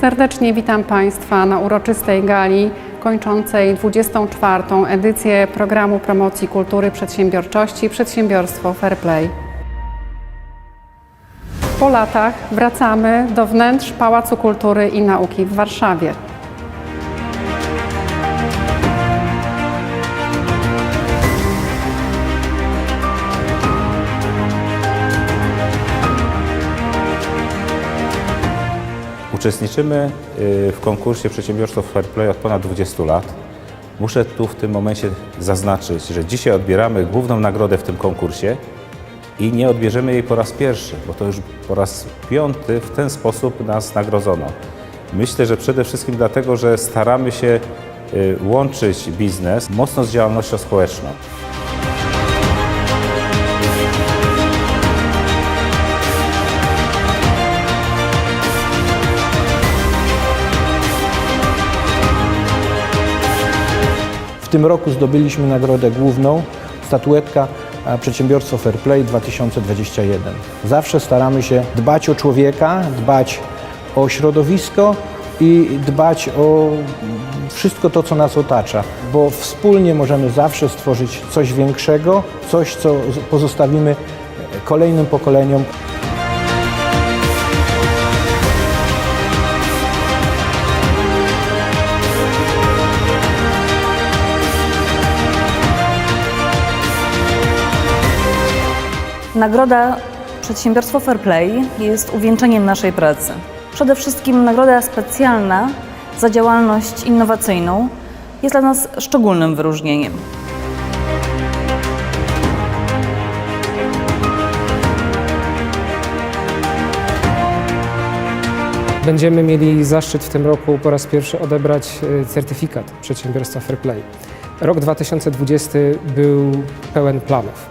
Serdecznie witam Państwa na uroczystej gali kończącej 24. edycję programu promocji kultury przedsiębiorczości Przedsiębiorstwo Fair Play. Po latach wracamy do wnętrz Pałacu Kultury i Nauki w Warszawie. Uczestniczymy y, w konkursie Przedsiębiorstwo Fair Play od ponad 20 lat. Muszę tu w tym momencie zaznaczyć, że dzisiaj odbieramy główną nagrodę w tym konkursie i nie odbierzemy jej po raz pierwszy, bo to już po raz piąty w ten sposób nas nagrodzono. Myślę, że przede wszystkim dlatego, że staramy się y, łączyć biznes mocno z działalnością społeczną. Tym roku zdobyliśmy nagrodę główną, statuetka Przedsiębiorstwo Fair Play 2021. Zawsze staramy się dbać o człowieka, dbać o środowisko i dbać o wszystko to, co nas otacza, bo wspólnie możemy zawsze stworzyć coś większego, coś, co pozostawimy kolejnym pokoleniom. Nagroda Przedsiębiorstwo Fair Play jest uwieńczeniem naszej pracy. Przede wszystkim nagroda specjalna za działalność innowacyjną jest dla nas szczególnym wyróżnieniem. Będziemy mieli zaszczyt w tym roku po raz pierwszy odebrać e, certyfikat przedsiębiorstwa Fair Play. Rok 2020 był pełen planów.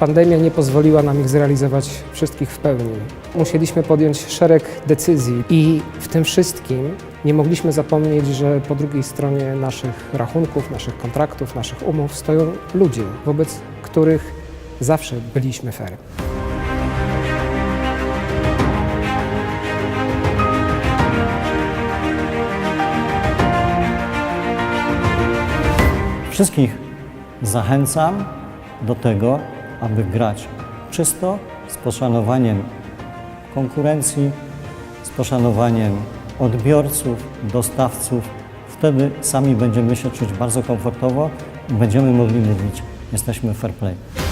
Pandemia nie pozwoliła nam ich zrealizować wszystkich w pełni. Musieliśmy podjąć szereg decyzji i w tym wszystkim nie mogliśmy zapomnieć, że po drugiej stronie naszych rachunków, naszych kontraktów, naszych umów stoją ludzie, wobec których zawsze byliśmy fair. Wszystkich zachęcam do tego, aby grać czysto, z poszanowaniem konkurencji, z poszanowaniem odbiorców, dostawców. Wtedy sami będziemy się czuć bardzo komfortowo i będziemy mogli mówić, jesteśmy fair play.